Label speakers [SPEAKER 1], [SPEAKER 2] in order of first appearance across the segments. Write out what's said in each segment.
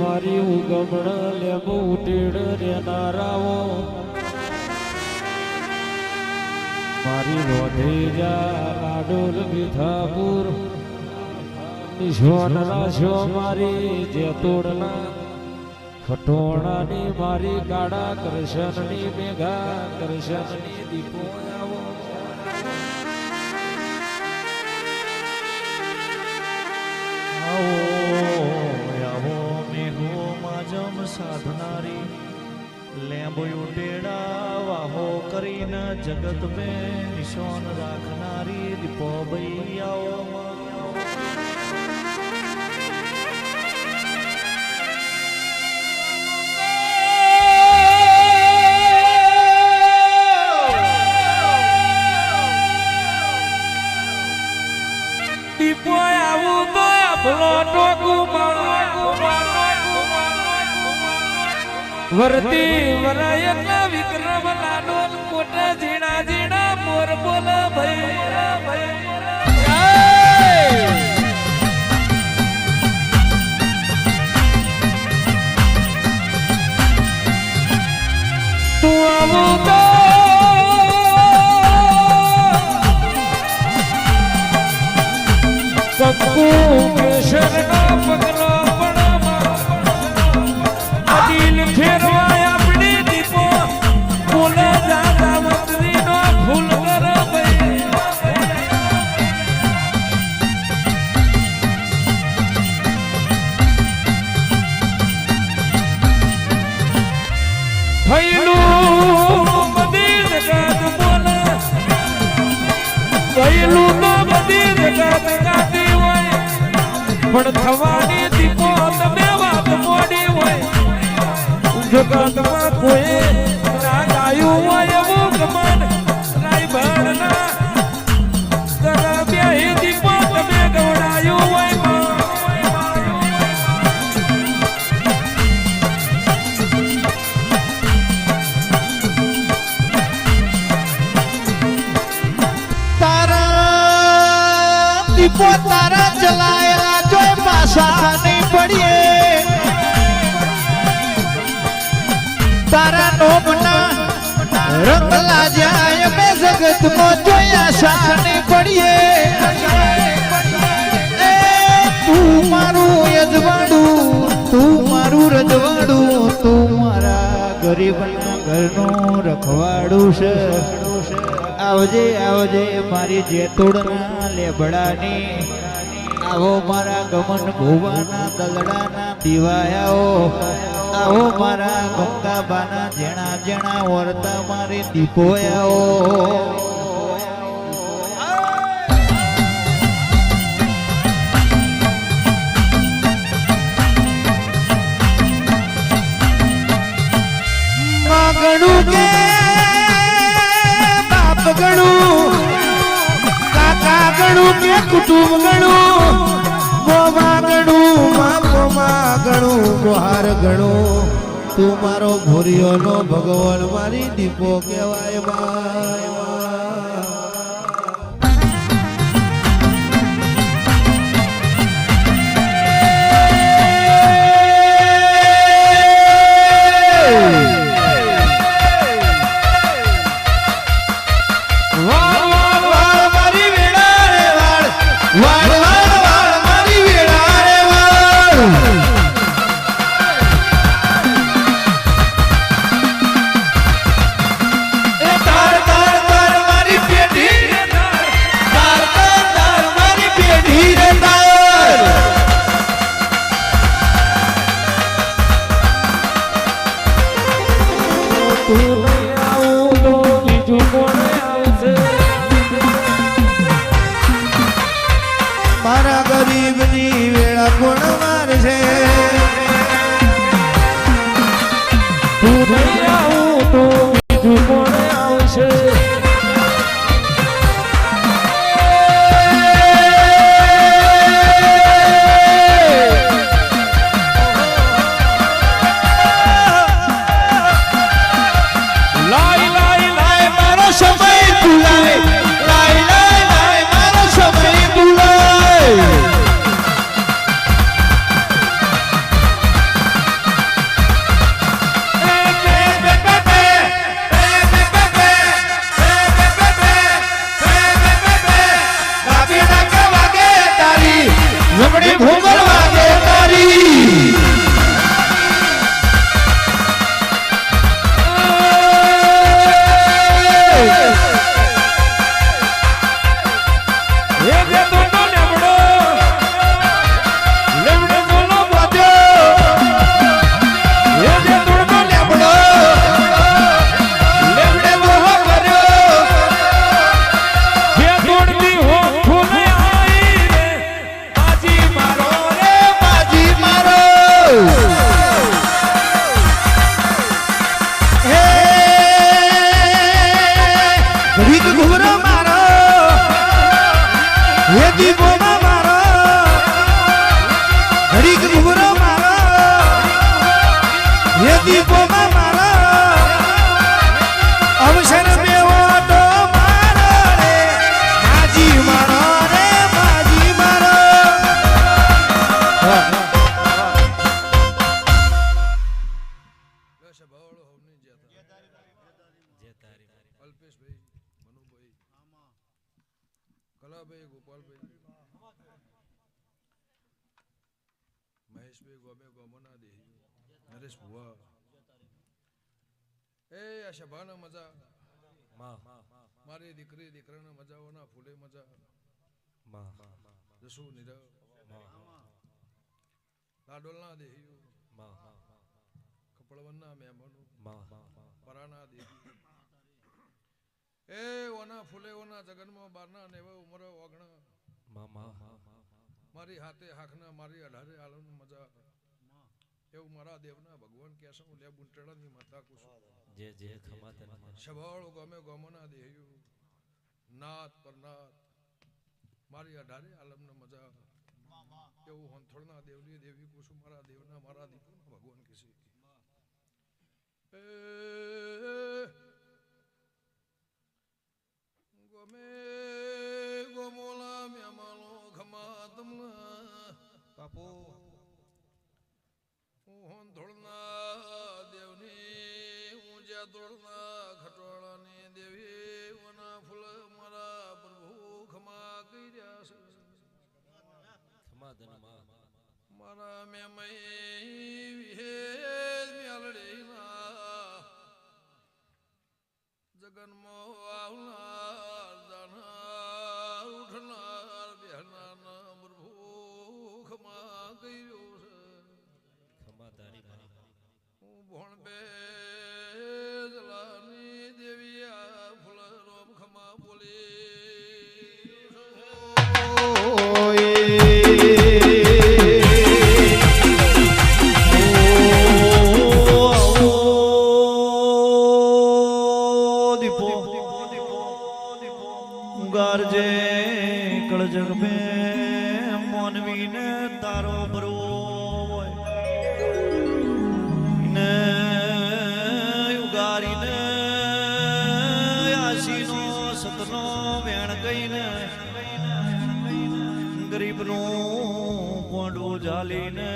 [SPEAKER 1] મારી ઉગમણ લેબુ રે રેનારાઓ મારી રોધેજા લાડોલ વિધાપુર. ઈશ્વર રાશો મારી જેતોડના ખટોણાની મારી કાળા, કૃષ્ણની મેઘા, કૃષ્ણની દીપો
[SPEAKER 2] જગત મે નિશાન રાખનારી દીપો ભાઈ
[SPEAKER 1] વરતી વરાયત વિક્રમ લાડો મોટા ઝીણા ઝીણા મોર બોલ ભાઈ. તું આવું કક્કુ પણ થવાની જગતમાં કોઈ
[SPEAKER 3] જગતમાં જોયા આશા પડીએ. તું મારું યજવાડું તું મારું રજવાડું, તું મારા ગરીબના ઘરનું રખવાડું છે. આવજે આવજે મારી જેતોડના લેબડાની. આવો મારા ગમન ભુવાના દલડાના દિવાયાઓ. આવો મારા ગંગાબાના જેણા જેણા વર્તા મારી દીપોયાઓ. ગણું કે કુટુંબ ગણું મોમા ગણું મા ગણું મોહાર ગણું તું મારો ભૂરિયોનો ભગવાન, મારી દીપો કહેવાય બા
[SPEAKER 1] હે
[SPEAKER 3] દીપો
[SPEAKER 4] કલાભાઈ ગોપાલભાઈ. મહેશભાઈ ગોમે ગોમના દેહી નરેશ ભુવા. એ આ સભાના મજા. મારી દીકરી દીકરાના મજાઓના ફૂલે મજા. જસુ નીરવ લાડોલના દેહીઓ. કપડવનના મહેમાનો. પરાના દેહી. એ ઓના ફૂલે ઓના જગનમાં બારના નેવે ઉમરે ઓગણા. મારી હાથે હાખના મારી અઢારે આલમ મજા એવું મારા દેવના ભગવાન કે હું લે બુંટેડાની માતા કુસુમ
[SPEAKER 5] જે જે ખમા
[SPEAKER 4] સભાળો ગમે ગમના દેહ્યું. નાથ પરનાથ મારી અઢારે આલમને મજા એવું હંથળના દેવની દેવી કુસુમ મારા દેવના મારા દીપના ભગવાન કહેશે એ ગમે ગોમોલા મહેમાનો ખમા તમના
[SPEAKER 3] બાપુ
[SPEAKER 4] હું ધોળના દેવની ઊંચા ધોળના ખટોળાની દેવી ફૂલ મારા પ્રભુ ખમા કર્યા છે
[SPEAKER 5] ખમા તને માં.
[SPEAKER 4] મારા મ્યાલડીના જગનમાં હું
[SPEAKER 2] ઝાલીને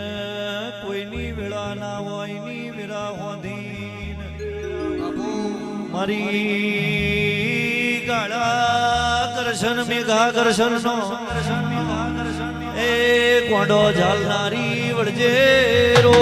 [SPEAKER 2] કોઈની વેળા ના હોયની વેરા હોધીન. મારી ગાળા કરશન, મેઘા કરશન નો એ કોડો ઝાલનારી વળજે રો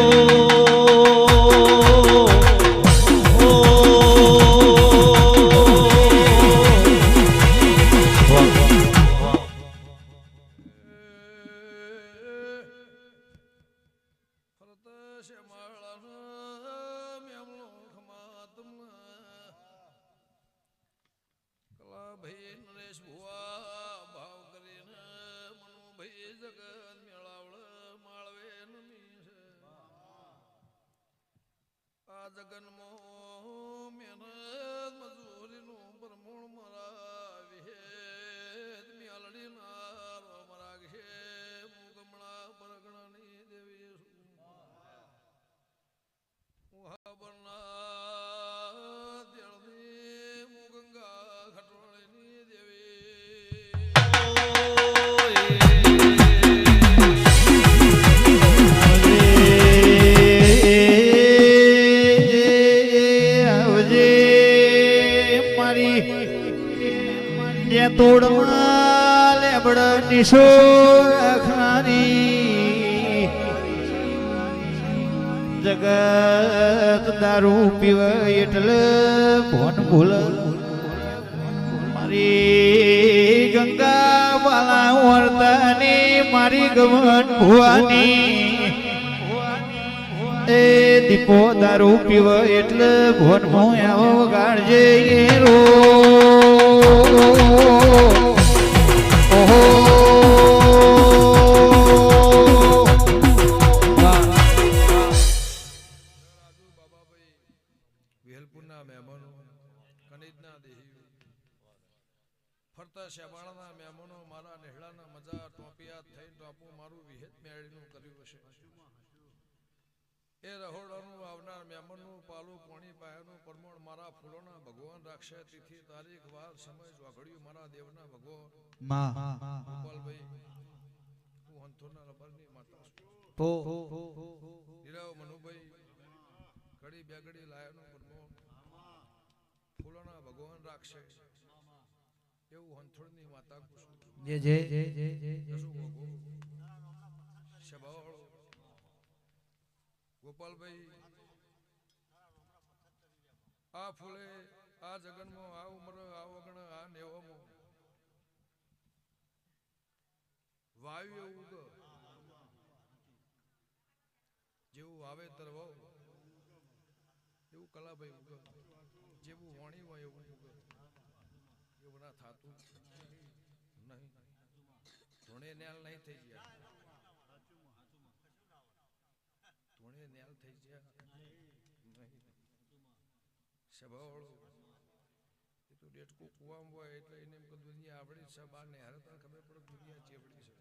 [SPEAKER 4] મારી
[SPEAKER 3] જે તોડમાં લેબડ નિશો રાખનારી જગત દારૂ પીવે એટલે ભોન ભૂલ. મારી ગંગા વાલા વર્તાની મારી ગમન ભુવાની એ દીપો દારૂ પીવ એટલે ભોન મોયા વગાડજે એ રો ઓહો
[SPEAKER 4] મારા નેહડાના મજા, ટોપિયા થઈ ટોપું મારું વિહેત મેળીનું કર્યું હશે. એ રહોડાનું આવનાર મહેમાનનું પાલું પોણી પાયાનું પરમોણ મારા ફૂલોના ભગવાન રાખશે. તિથિ તારીખ વાર સમય વાઘડ્યું મારા દેવના ભગવાન ગોપાલભાઈ હું હંથોના રબરની માતા તો હીરાવ મનુભાઈ કડી બેગડી લાયાનો પરમોણ ફૂલોના ભગવાન રાખશે. એવું હંથોડની માતા
[SPEAKER 3] જે જે જે. જે જે
[SPEAKER 4] જસુ ગોગો શબાવાળો ગોપાલભાઈ, આ ફૂલે, આ જગનમાં, આ ઉંમર, આ વગણ, આ નેવામાં. વાયુ એવું ઉગ જેવું વાવેતર વાવ એવું કલાભાઈ ઉગ. જેવું વાણી હોય એવું ઉગ. એવું ના થતું નહીં. ધૂણે નેલ નહીં થઈ ગયા. ધોણે નેલ થઈ ગયા. સભાવાળો એ તો ડેટકો કુવામાં હોય એટલે એને કે દુનિયા આવડી છે બાર ને હારે ખબર પડે દુનિયા ચેવડી છે.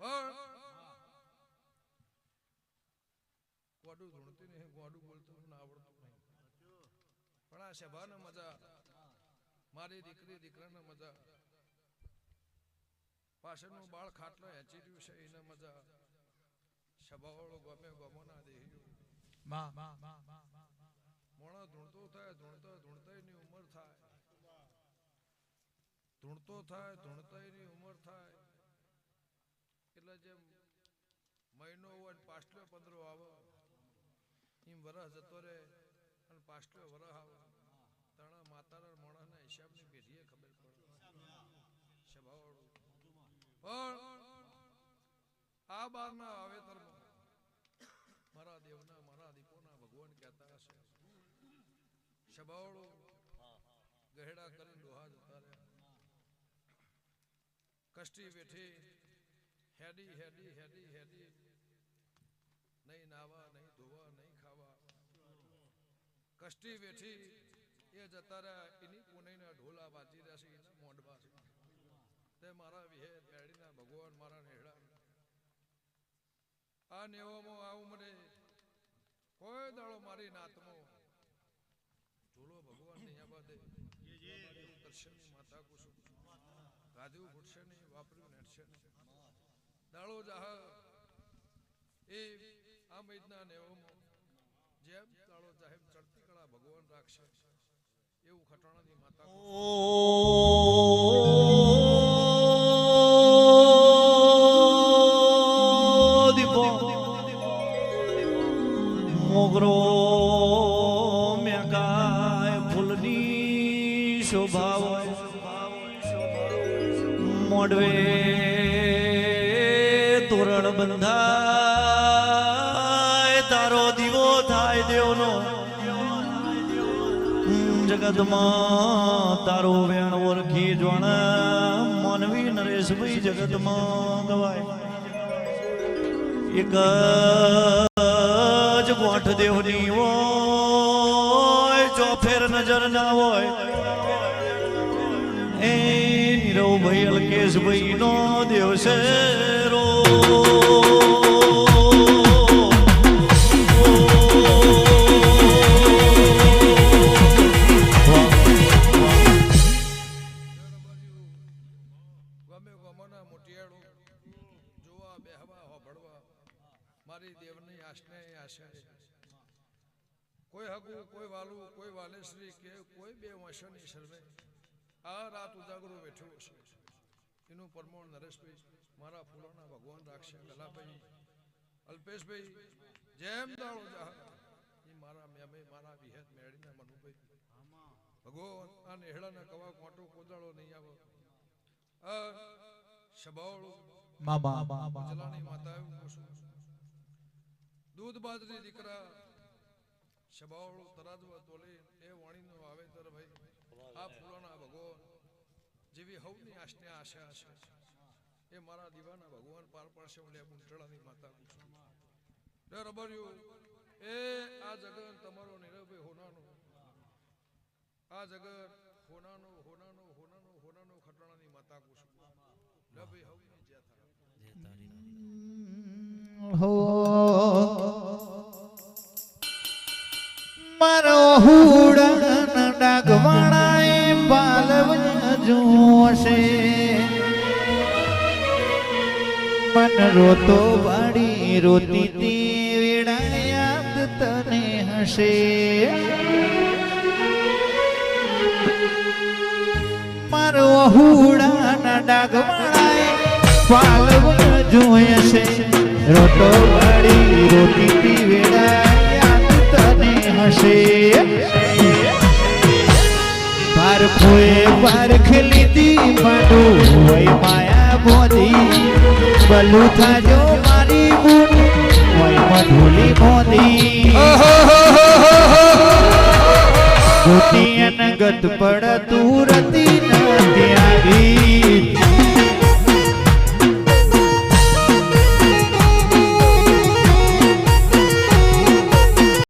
[SPEAKER 4] પણ ગોડું ધૂણતી નહીં, ગોડું બોલતું ને આવડતું નહીં. પણ આ સભાને મજા, મારી દીકરી, દીકરાને મજા. પાછળનું બાળ ખાટલો હેચી રહ્યું છે, એને મજા. સભાવાળો ગમે ના દેહ્યું મોણો ધૂણતો થાય ધૂણતો ધૂણતાયની ઉંમર થાય. ધૂણતો થાય ધૂણતાયની ઉંમર થાય. એટલે જેમ મહિનો હોય ને પાછલો પંદરો આવે. એમ વરસ જતો રહે અને પાછલો વરસ આવે. તાણા માતાના મોણાના હિસાબની પેઢીએ ખબર પડે. સભાવાળું. પણ આ બારના વાવેતરમાં મારા દેવના મારા દીપોના ભગવાન કહેતા હશે સભાવાળો ગહેડા કરીને ડોહા જતા રહ્યા કષ્ટી બેઠી હેડી હેડી હેડી હેડી નહીં નાવા નહીં ધોવા નહીં ખાવા કષ્ટી બેઠી એ જતા રહ્યા એની પુનઈના ઢોલા વાંચી રહ્યા છે એના મોઢમાં છે તે મારા વિહે પેડીના ભગવાન મારા નેહડા આ નેવામાં આ ઉમરે. કોઈ દાળો મારી નાતમો. ઝૂલો ભગવાનની આબાદે દર્શન માતા કુસુમ. ગાધ્યું ઘૂટશે નહીં, વાપર્યું નેટશે દાડો જાહ. એ આ મૈદના નેવામાં જેમ દાળો જાહેબ ચડતી કળા ભગવાન રાખશે, એવું ખટાણાની માતા
[SPEAKER 2] તારો વેણ ઓળખી જોણ. માનવી નરેશભાઈ જગતમાં ગવાય. એક જ ગોઠ દેવની હોય ચોફેર નજર ના હોય. એ નીરવભાઈ અલ્કેશભાઈ નો દેવ છે.
[SPEAKER 4] ગમે ગમોના મોટિયાળું. જોવા, બેહવા, હોભળવા. મારી દેવની આશને આશે કોઈ હગું, કોઈ વાલું, કોઈ વાલેશ્રી કે કોઈ બે વંશની શરમે. આ રાત ઉજાગરો બેઠો છે. એનું પરમોણ નરેશભાઈ, મારા ફૂલોના ભગવાન રાખશે કલાભાઈ, અલ્પેશભાઈ, જેમ દાળો જાહ. એ મારા મેમે, મારા વિહેત મેળીના મનુભાઈ. ભગવાન, આ નેહડાના કવા કોટો કોદાળો નહીં આવો. શબાવળો જલાની માતા. દૂધ બાજરી દીકરા શબાવળો તરાજવા તોલે એ વાણીનો વાવેતર ભાઈ. આ ફૂલોના ભગવાન જેવી હવની આશને આશા છે. એ મારા દીવાના ભગવાન પાર પાડશે હું લે બુંટળાની માતા પૂછું લે રબર્યું એ આ જગત તમારો નીરવભાઈ હોનાનો. આ જગત હોનાનો હોનાનો
[SPEAKER 3] મારો હુડન ડાગવાણાએ બાલવ જોશે. મન રોતો વાડી રોતી તી વેળા તને હશે. મારો હુડાના ડાગવાણાએ પાલવ જોયશે રોટો વાળી રોટી યાદ તને હશે. પાર ફોએ પાર ખેલીતી માનું હોય માયા મોદી. બલુ થાજો મારી બુન હોય મધુલી મોદી. ગોતી અનગત પડ તું તુરત aqui